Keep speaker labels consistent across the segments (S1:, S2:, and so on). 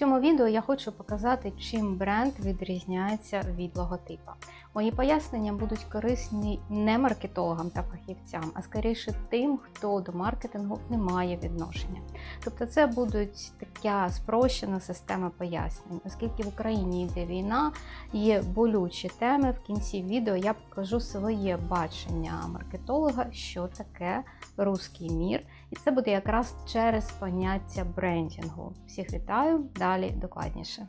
S1: цьому відео я хочу показати, чим бренд відрізняється від логотипа. Мої пояснення будуть корисні не маркетологам та фахівцям, а скоріше тим, хто до маркетингу не має відношення. Тобто, це будуть така спрощена система пояснень, оскільки в Україні йде війна, є болючі теми. В кінці відео я покажу своє бачення маркетолога, що таке руський мір, і це буде якраз через поняття брендінгу. Всіх вітаю! Далі докладніше.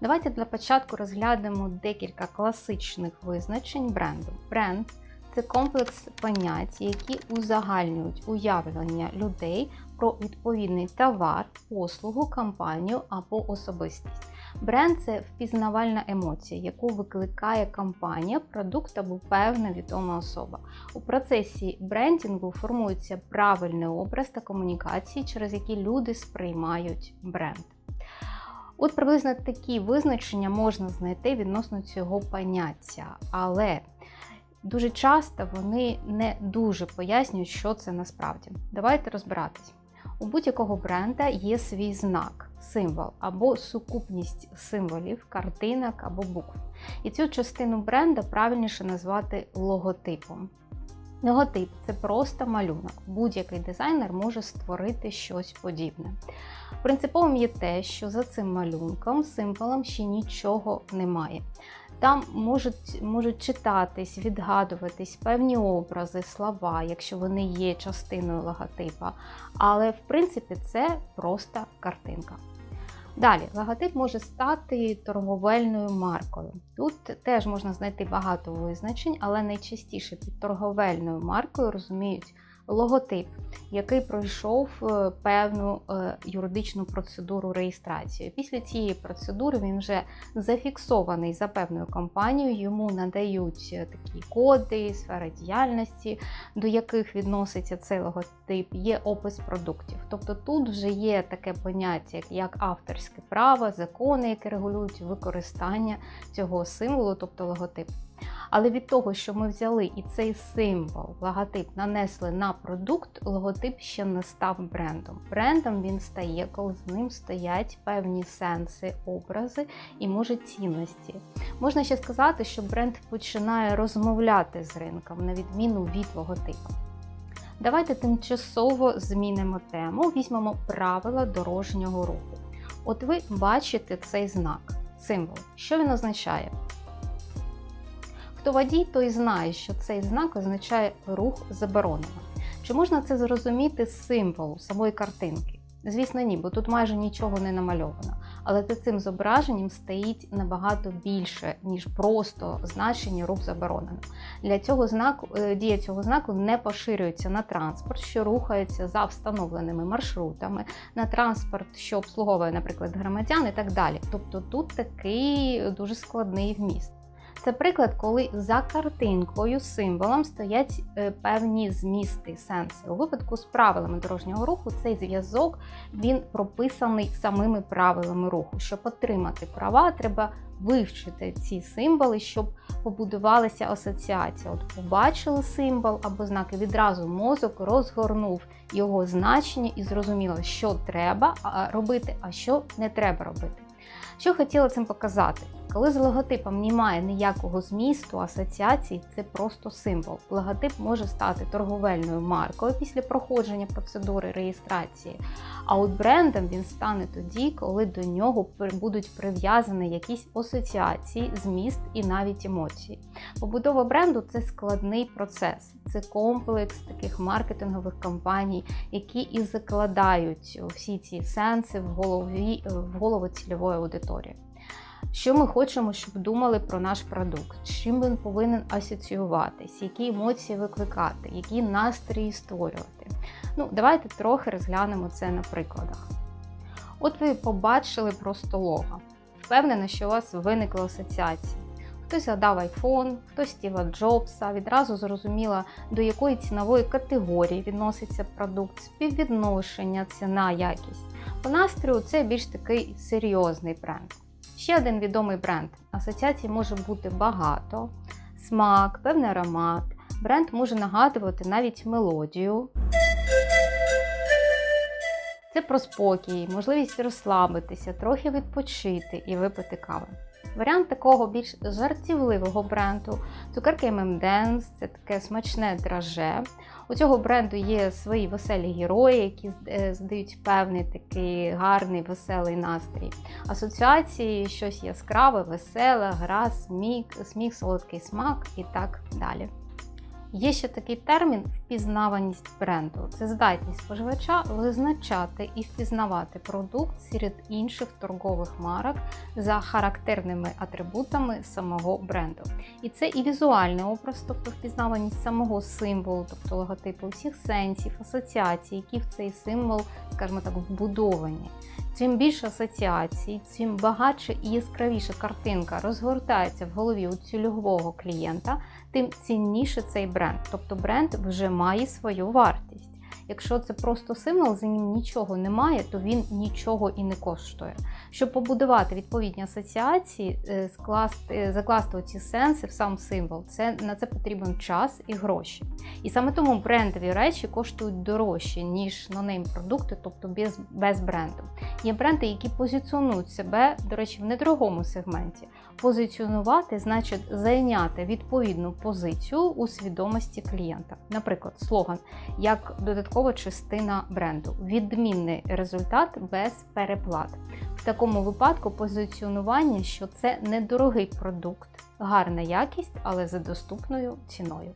S1: Давайте для початку розглянемо декілька класичних визначень бренду. Бренд це комплекс понять, які узагальнюють уявлення людей про відповідний товар, послугу, кампанію або особистість. Бренд це впізнавальна емоція, яку викликає компанія, продукт або певна відома особа. У процесі брендінгу формується правильний образ та комунікації, через які люди сприймають бренд. От приблизно такі визначення можна знайти відносно цього поняття, але дуже часто вони не дуже пояснюють, що це насправді. Давайте розбиратись. У будь-якого бренда є свій знак, символ або сукупність символів, картинок або букв. І цю частину бренда правильніше назвати логотипом. Логотип це просто малюнок. Будь-який дизайнер може створити щось подібне. Принциповим є те, що за цим малюнком, символом ще нічого немає. Там можуть можуть читатись, відгадуватись певні образи, слова, якщо вони є частиною логотипа. Але в принципі це просто картинка. Далі, логотип може стати торговельною маркою. Тут теж можна знайти багато визначень, але найчастіше під торговельною маркою розуміють логотип, який пройшов певну юридичну процедуру реєстрації. Після цієї процедури він вже зафіксований за певною компанією, йому надають такі коди, сфери діяльності, до яких відноситься цей логотип, є опис продуктів. Тобто тут вже є таке поняття, як авторське право, закони, які регулюють використання цього символу, тобто логотип. Але від того, що ми взяли і цей символ, логотип нанесли на продукт, логотип ще не став брендом. Брендом він стає, коли з ним стоять певні сенси, образи і може цінності. Можна ще сказати, що бренд починає розмовляти з ринком, на відміну від логотипа. Давайте тимчасово змінимо тему, візьмемо правила дорожнього руху. От ви бачите цей знак, символ. Що він означає? Хто водій, той знає, що цей знак означає рух заборонено. Чи можна це зрозуміти з символу самої картинки? Звісно, ні, бо тут майже нічого не намальовано. Але за цим зображенням стоїть набагато більше, ніж просто значення рух заборонено. Для цього знаку дія цього знаку не поширюється на транспорт, що рухається за встановленими маршрутами, на транспорт, що обслуговує, наприклад, громадян і так далі. Тобто тут такий дуже складний вміст. Це приклад, коли за картинкою, символом стоять певні змісти, сенси. У випадку з правилами дорожнього руху цей зв'язок він прописаний самими правилами руху. Щоб отримати права, треба вивчити ці символи, щоб побудувалася асоціація. От побачили символ або знаки, відразу мозок розгорнув його значення і зрозуміло, що треба робити, а що не треба робити. Що хотіла цим показати? Коли з логотипом немає ніякого змісту, асоціацій, це просто символ. Логотип може стати торговельною маркою після проходження процедури реєстрації. А от брендом він стане тоді, коли до нього будуть прив'язані якісь асоціації, зміст і навіть емоції. Побудова бренду це складний процес, це комплекс таких маркетингових кампаній, які і закладають всі ці сенси в голові в голову цільової аудиторії. Що ми хочемо, щоб думали про наш продукт, чим він повинен асоціюватись, які емоції викликати, які настрої створювати. Ну, Давайте трохи розглянемо це на прикладах. От ви побачили просто лого. Впевнена, що у вас виникла асоціація. Хтось згадав iPhone, хтось Стіва Джобса, відразу зрозуміла, до якої цінової категорії відноситься продукт, співвідношення, ціна, якість. По настрою це більш такий серйозний бренд. Ще один відомий бренд. Асоціацій може бути багато, смак, певний аромат, Бренд може нагадувати навіть мелодію. Це про спокій, можливість розслабитися, трохи відпочити і випити кави. Варіант такого більш жартівливого бренду цукерки M&M's, це таке смачне драже. У цього бренду є свої веселі герої, які е, здають певний такий гарний веселий настрій. Асоціації, щось яскраве, веселе, гра, сміх, сміх, солодкий смак і так далі. Є ще такий термін впізнаваність бренду. Це здатність споживача визначати і впізнавати продукт серед інших торгових марок за характерними атрибутами самого бренду. І це і візуальний образ, тобто впізнаваність самого символу, тобто логотипу всіх сенсів, асоціацій, які в цей символ, скажімо так, вбудовані. Чим більше асоціацій, чим багатше і яскравіша картинка розгортається в голові у цільового клієнта, тим цінніше цей бренд. Тобто бренд вже має свою вартість. Якщо це просто символ, за ним нічого немає, то він нічого і не коштує. Щоб побудувати відповідні асоціації, е, скласти, закласти оці сенси в сам символ, це на це потрібен час і гроші. І саме тому брендові речі коштують дорожче, ніж нонейм продукти, тобто без, без бренду. Є бренди, які позиціонують себе, до речі, в недорогому сегменті. Позиціонувати значить зайняти відповідну позицію у свідомості клієнта. Наприклад, слоган як додаткова частина бренду, відмінний результат без переплат. В такому випадку позиціонування, що це недорогий продукт, гарна якість, але за доступною ціною.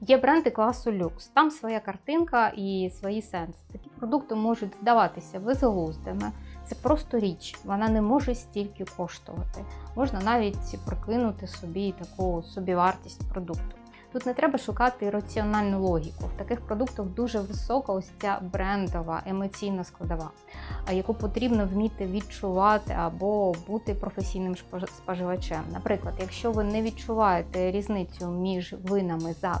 S1: Є бренди класу люкс, там своя картинка і свої сенси. Такі продукти можуть здаватися безглуздими. Це просто річ, вона не може стільки коштувати. Можна навіть прикинути собі таку собівартість продукту. Тут не треба шукати раціональну логіку. В таких продуктах дуже висока ось ця брендова емоційна складова, яку потрібно вміти відчувати або бути професійним споживачем. Наприклад, якщо ви не відчуваєте різницю між винами за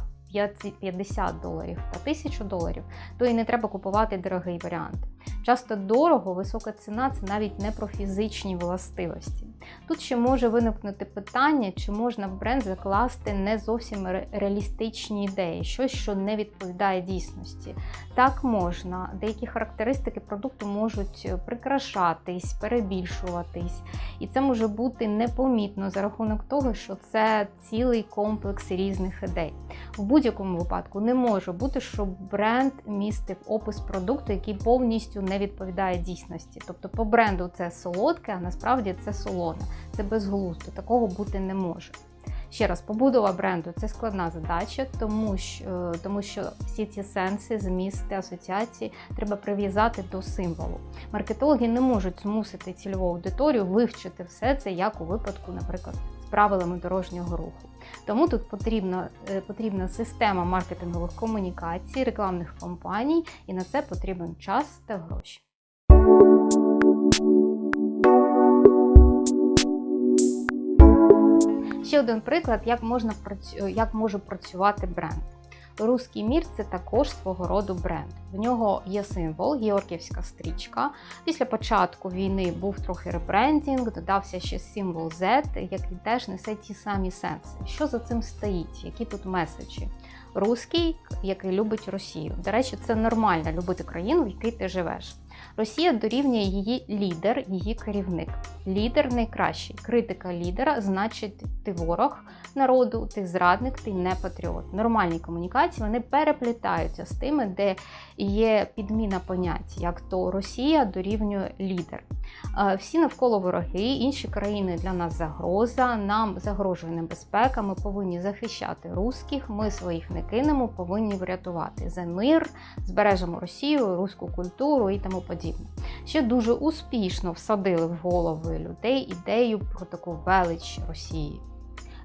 S1: 50 доларів та 1000 доларів, то і не треба купувати дорогий варіант. Часто дорого, висока ціна це навіть не про фізичні властивості. Тут ще може виникнути питання, чи можна в бренд закласти не зовсім реалістичні ідеї, щось, що не відповідає дійсності. Так можна, деякі характеристики продукту можуть прикрашатись, перебільшуватись, і це може бути непомітно за рахунок того, що це цілий комплекс різних ідей. В будь-якому випадку не може бути, щоб бренд містив опис продукту, який повністю не відповідає дійсності. Тобто по бренду це солодке, а насправді це солоне. Це безглуздо, такого бути не може. Ще раз, побудова бренду це складна задача, тому що тому що всі ці сенси, змісти, асоціації треба прив'язати до символу. Маркетологи не можуть змусити цільову аудиторію вивчити все це, як у випадку, наприклад, з правилами дорожнього руху. Тому тут потрібна, потрібна система маркетингових комунікацій, рекламних кампаній, і на це потрібен час та гроші. Ще один приклад, як можна як може працювати бренд. Руський мір це також свого роду бренд. В нього є символ, георгівська стрічка. Після початку війни був трохи ребрендінг, додався ще символ Z, який теж несе ті самі сенси. Що за цим стоїть? Які тут меседжі? Руський, який любить Росію. До речі, це нормально любити країну, в якій ти живеш. Росія дорівнює її лідер, її керівник. Лідер найкращий. Критика лідера значить, ти ворог народу, ти зрадник, ти не патріот. Нормальні комунікації вони переплітаються з тими, де є підміна понять, як то Росія дорівнює лідер. Всі навколо вороги, інші країни для нас загроза, нам загрожує небезпека, ми повинні захищати русських, ми своїх не кинемо, повинні врятувати за мир, збережемо Росію, руську культуру і тому подібне. Ще дуже успішно всадили в голови людей ідею про таку велич Росії.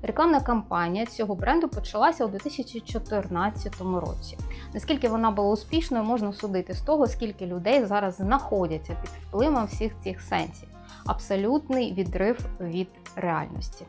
S1: Рекламна кампанія цього бренду почалася у 2014 році. Наскільки вона була успішною, можна судити з того, скільки людей зараз знаходяться під впливом всіх цих сенсів. Абсолютний відрив від реальності.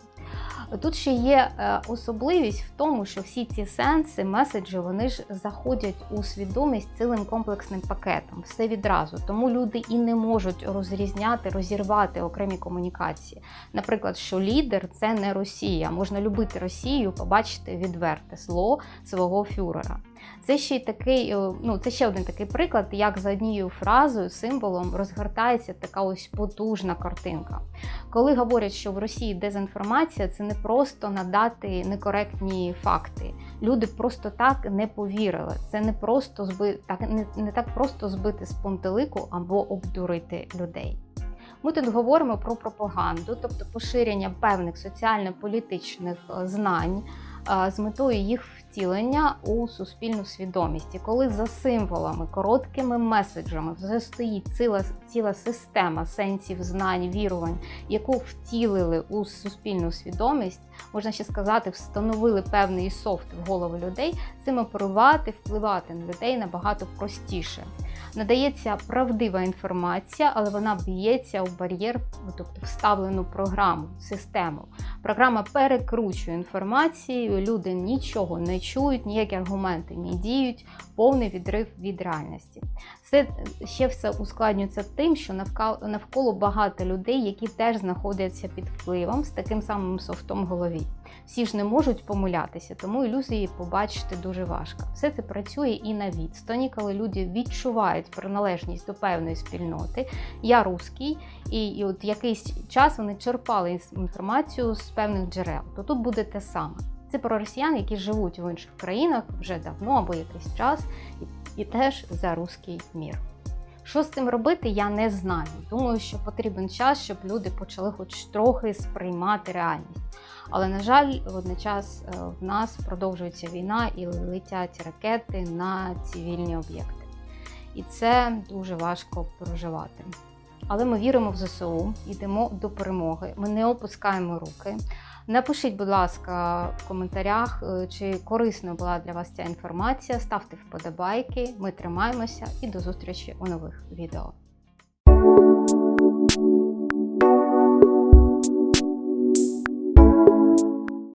S1: Тут ще є е, особливість в тому, що всі ці сенси, меседжі, вони ж заходять у свідомість цілим комплексним пакетом, все відразу. Тому люди і не можуть розрізняти, розірвати окремі комунікації. Наприклад, що лідер це не Росія. Можна любити Росію, побачити відверте зло свого фюрера. Це ще й такий, е, ну це ще один такий приклад, як за однією фразою, символом розгортається така ось потужна картинка. Коли говорять, що в Росії дезінформація, це не просто надати некоректні факти. Люди просто так не повірили. Це не просто зби... так, не, не так просто збити з понтелику або обдурити людей. Ми тут говоримо про пропаганду, тобто поширення певних соціально-політичних е, знань з метою їх втілення у суспільну свідомість. І коли за символами, короткими меседжами вже стоїть ціла, ціла система сенсів, знань, вірувань, яку втілили у суспільну свідомість, можна ще сказати, встановили певний софт в голови людей, цим оперувати, впливати на людей набагато простіше. Надається правдива інформація, але вона б'ється у бар'єр, ну, тобто вставлену програму, систему. Програма перекручує інформацію, люди нічого не чують, ніякі аргументи не діють, повний відрив від реальності. Все ще все ускладнюється тим, що навколо багато людей, які теж знаходяться під впливом з таким самим софтом в голові. Всі ж не можуть помилятися, тому ілюзії побачити дуже важко. Все це працює і на відстані, коли люди відчувають приналежність до певної спільноти. Я русський, і, і от якийсь час вони черпали інформацію з певних джерел. То тут буде те саме. Це про росіян, які живуть в інших країнах вже давно або якийсь час, і, і теж за руський мір. Що з цим робити, я не знаю. Думаю, що потрібен час, щоб люди почали хоч трохи сприймати реальність. Але, на жаль, водночас е, в нас продовжується війна і летять ракети на цивільні об'єкти. І це дуже важко проживати. Але ми віримо в ЗСУ, йдемо до перемоги. Ми не опускаємо руки. Напишіть, будь ласка, в коментарях, е, чи корисною була для вас ця інформація. Ставте вподобайки. Ми тримаємося і до зустрічі у нових відео.